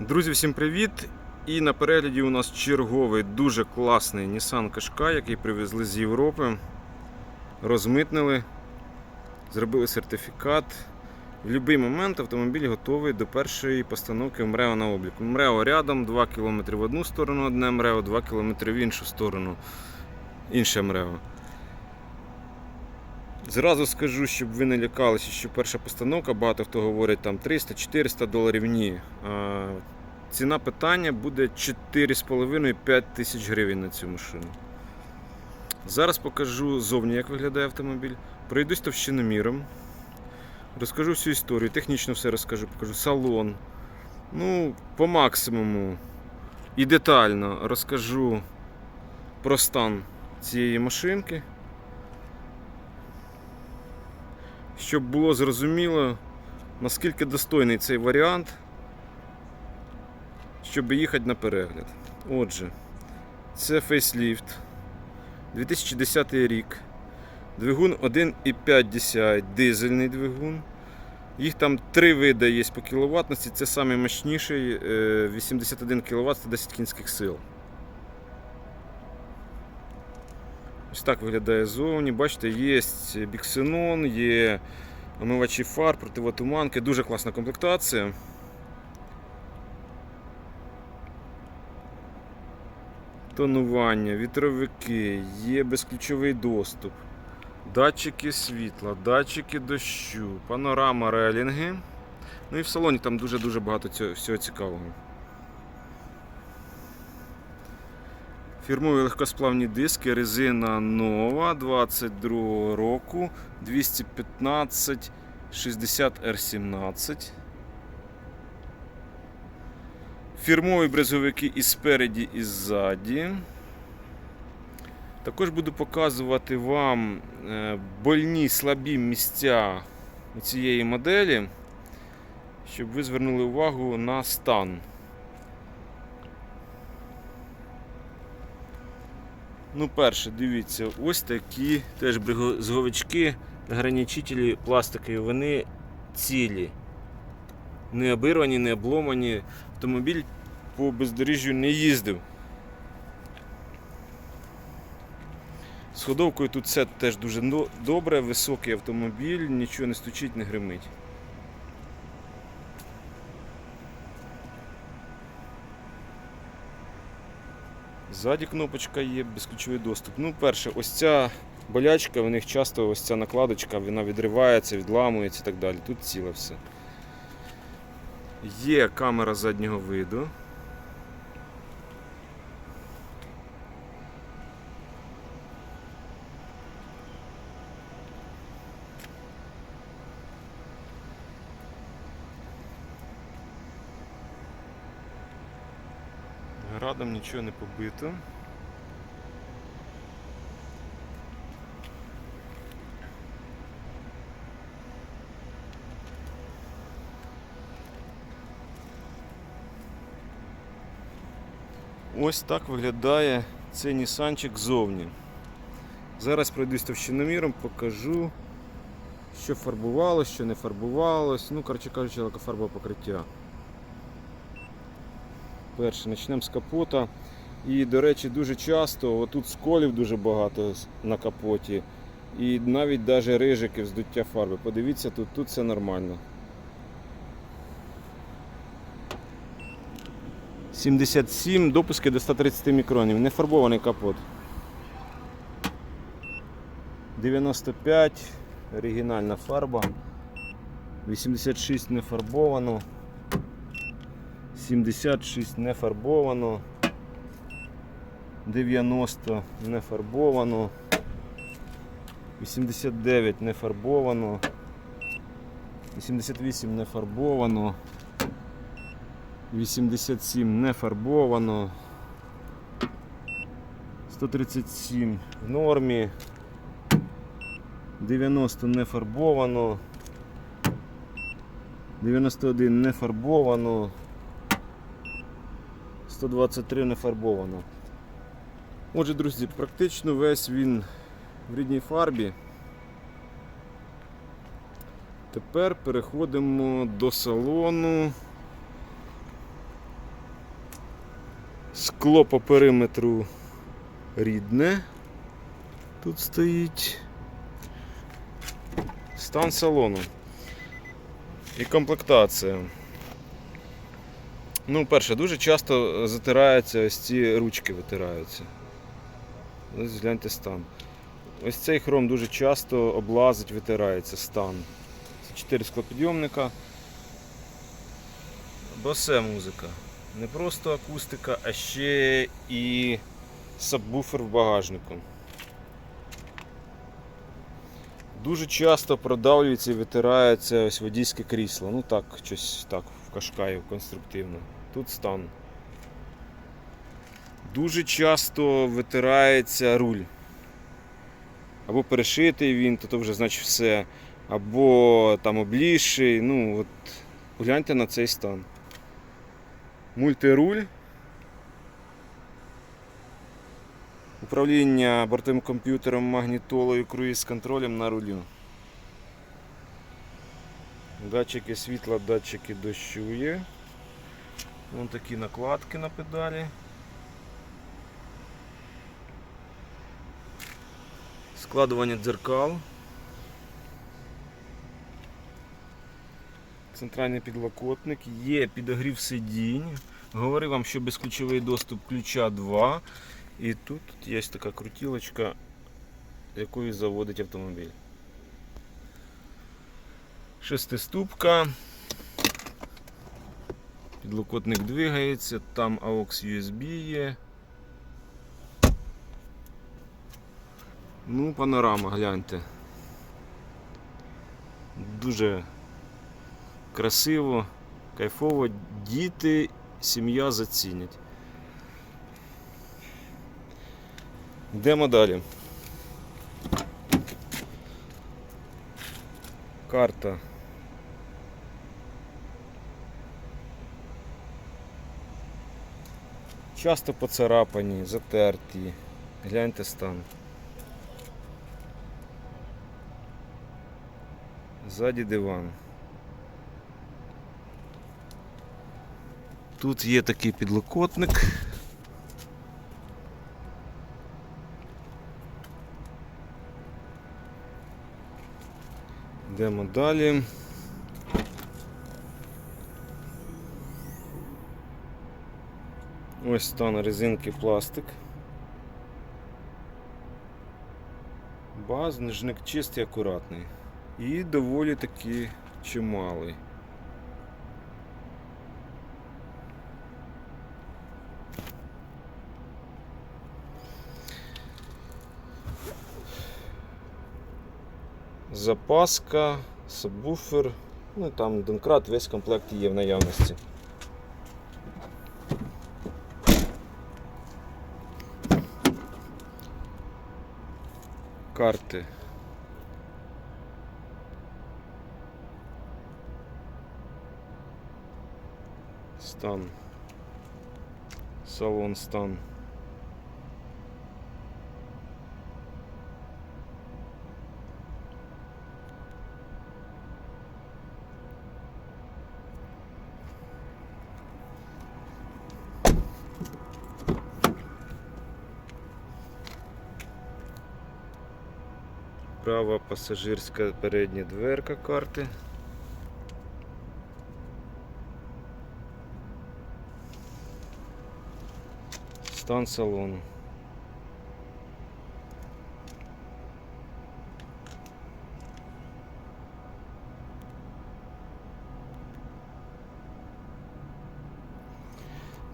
Друзі, всім привіт! І на перегляді у нас черговий дуже класний Nissan Qashqai, який привезли з Європи. Розмитнили, зробили сертифікат. В будь-який момент автомобіль готовий до першої постановки МРЕО на облік. МРЕО рядом, 2 км в одну сторону одне МРЕО, 2 км в іншу сторону інше МРЕО. Зразу скажу, щоб ви не лякалися, що перша постановка, багато хто говорить там 300-400 доларів. Ні. Ціна питання буде 4,5-5 тисяч гривень на цю машину. Зараз покажу зовні, як виглядає автомобіль. Пройдусь товщиноміром. Розкажу всю історію, технічно все розкажу, покажу салон. Ну, по максимуму і детально розкажу про стан цієї машинки. Щоб було зрозуміло, наскільки достойний цей варіант, щоб їхати на перегляд. Отже, це фейсліфт 2010 рік. Двигун 1,5 DCI, дизельний двигун. Їх там три види є по кіловатності. Це наймощніший 81 кВт 110 кінських сил. Ось так виглядає зовні. Бачите, є біксенон, є омивачі фар, противотуманки, дуже класна комплектація. Тонування, вітровики, є безключовий доступ, датчики світла, датчики дощу, панорама релінги. Ну і в салоні там дуже-дуже багато цього, всього цікавого. Фірмові легкосплавні диски, резина нова 22 року 215 60 R17. Фірмові брезовики і спереді, і ззаді. Також буду показувати вам е, больні слабі місця цієї моделі, щоб ви звернули увагу на стан. Ну, перше, дивіться, ось такі теж брезговички, ограничителі пластикові, вони цілі. Не обірвані, не обломані. Автомобіль по бездоріжжю не їздив. З ходовкою тут все теж дуже добре, високий автомобіль, нічого не стучить, не гримить. Ззаді кнопочка є, безключовий доступ. Ну, перше, ось ця болячка, в них часто ось ця накладочка, вона відривається, відламується і так далі. Тут ціле все. Є камера заднього виду. Градом нічого не побито. Ось так виглядає цей нісанчик ззовні. Зараз пройдусь товщиноміром, покажу, що фарбувалось, що не фарбувалось. Ну, коротше кажучи, лакофарбове покриття. Перше, почнемо з капота. І, до речі, дуже часто отут сколів дуже багато на капоті. І навіть даже рижики вздуття фарби. Подивіться, тут, тут все нормально. 77 допуски до 130 мікронів. Не фарбований капот. 95 оригінальна фарба. 86 не фарбовано. 76 не фарбовано. 90 не фарбовано. 89 не фарбовано. 88 не фарбовано. 87 не фарбовано. 137 в нормі. 90 не фарбовано. 91 не фарбовано. 123 не фарбовано. Отже, друзі, практично весь він в рідній фарбі. Тепер переходимо до салону. Скло по периметру рідне. Тут стоїть. Стан салону. І комплектація. Ну, перше, дуже часто затираються ось ці ручки витираються. Ось гляньте стан. Ось цей хром дуже часто облазить, витирається стан. Це 4 склопідйомника. Босе музика. Не просто акустика, а ще і сабвуфер в багажнику. Дуже часто продавлюється і витирається ось водійське крісло. Ну так, щось так в кашкаю конструктивно. Тут стан. Дуже часто витирається руль. Або перешитий він, то, то вже значить все. Або там облізший. Ну, от гляньте на цей стан. Мультируль. Управління бортовим комп'ютером, магнітолою, круїз-контролем на рулю. Датчики світла, датчики дощу є. Вон такі накладки на педалі. Складування дзеркал. Центральний підлокотник, є підогрів сидінь. Говорив вам, що безключовий доступ ключа 2. І тут є така крутілочка, якою заводить автомобіль. Шестиступка. Підлокотник двигається, там AUX USB є. Ну, панорама, гляньте. Дуже красиво, кайфово. Діти, сім'я зацінять. Йдемо далі. Карта. Часто поцарапані, затерті. Гляньте стан. Ззаді диван. Тут є такий підлокотник. Йдемо далі. Ось стан резинки пластик. Базнижник чистий, акуратний. І доволі таки чималий. Запаска, сабвуфер, ну і там донкрат, весь комплект є в наявності. Карти. Стан. Салон стан. Права пасажирська передня дверка карти. Стан салону.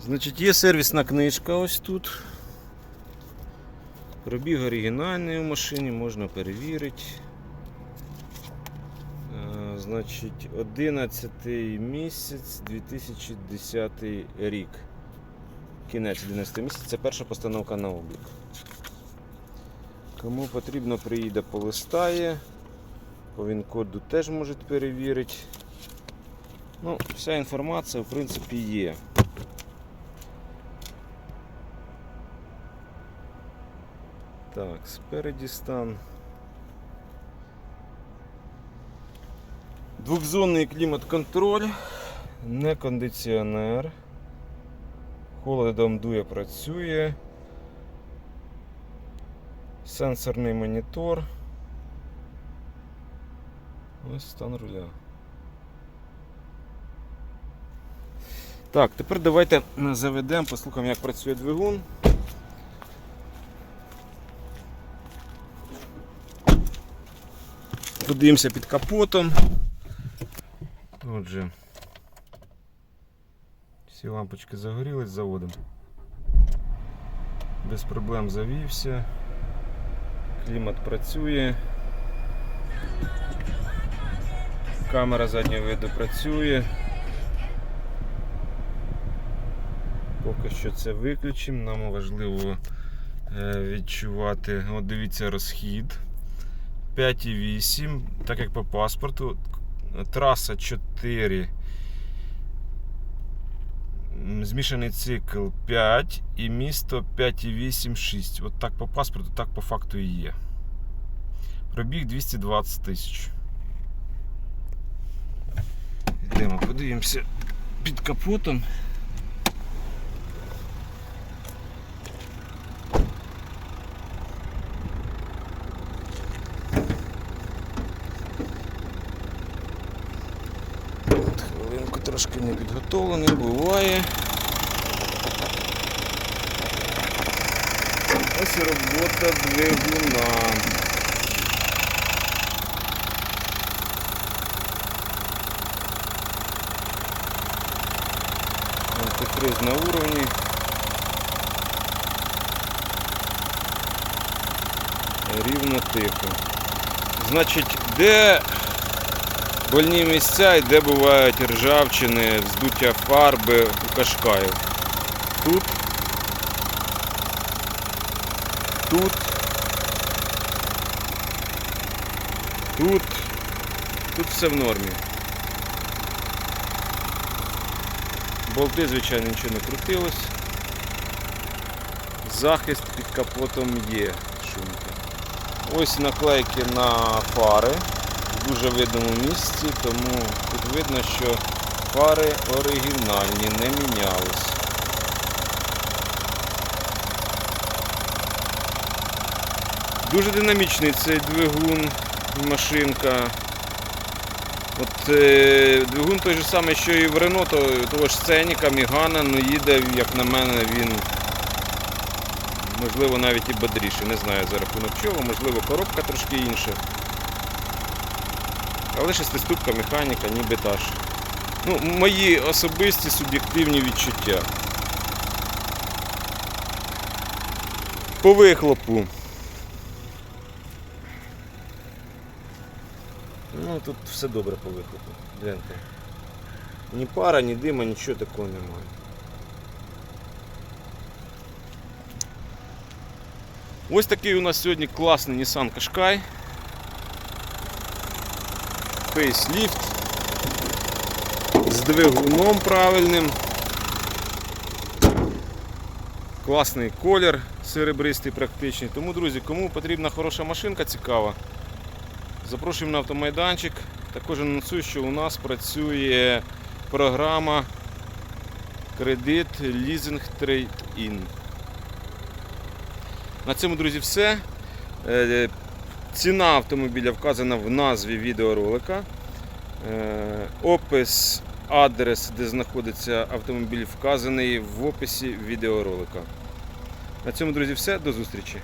Значить, є сервісна книжка ось тут. Пробіг оригінальний у машині, можна перевірити. Е, Значить, 11 місяць 2010 рік. Кінець 11 місяця, це перша постановка на облік. Кому потрібно, приїде, полистає. По він-коду теж можуть перевірити. Ну, вся інформація, в принципі, є. Так, спереді стан. Двохзонний клімат-контроль, не кондиціонер. Холодом дує працює. Сенсорний монітор. Ось стан руля. Так, тепер давайте заведемо, послухаємо, як працює двигун. Подивимося під капотом. Отже. Всі лампочки загорілись, заводимо. Без проблем завівся. Клімат працює. Камера заднього виду працює. Поки що це виключимо, нам важливо е, відчувати. От дивіться розхід. 5,8, так як по паспорту. Траса 4. М, Змішаний цикл 5 і місто 5,8, 6. От так по паспорту, так по факту і є. Пробіг 220 тисяч. Йдемо, подивимося під капотом. Хвилинку трошки не підготовлений, буває. Ось робота двигуна. Антифриз на уровні. Рівно тихо. Значить, де больні місця і де бувають ржавчини, вздуття фарби у кашкаїв. Тут, тут, тут, тут все в нормі. Болти, звичайно, нічого не крутилось. Захист під капотом є шумка. Ось наклейки на фари дуже видному місці, тому тут видно, що фари оригінальні, не мінялись. Дуже динамічний цей двигун, машинка. От е, двигун той же самий, що і в Рено, то, того ж Сценіка, Мігана, ну їде, як на мене, він можливо навіть і бодріше. Не знаю за рахунок чого, можливо коробка трошки інша. Але шестиступка механіка, ніби та ж. Ну, мої особисті суб'єктивні відчуття. По вихлопу. Ну тут все добре по вихлопу. Гляньте. Ні пара, ні дима, нічого такого немає. Ось такий у нас сьогодні класний Nissan Qashqai. Фейсліфт з двигуном правильним. Класний колір, серебристий практичний. Тому, друзі, кому потрібна хороша машинка цікава, запрошуємо на автомайданчик. Також анонсую, що у нас працює програма кредит лізинг трейд-ін. На цьому, друзі, все. Ціна автомобіля вказана в назві відеоролика. Е, Опис, адрес, де знаходиться автомобіль, вказаний в описі відеоролика. На цьому, друзі, все. До зустрічі!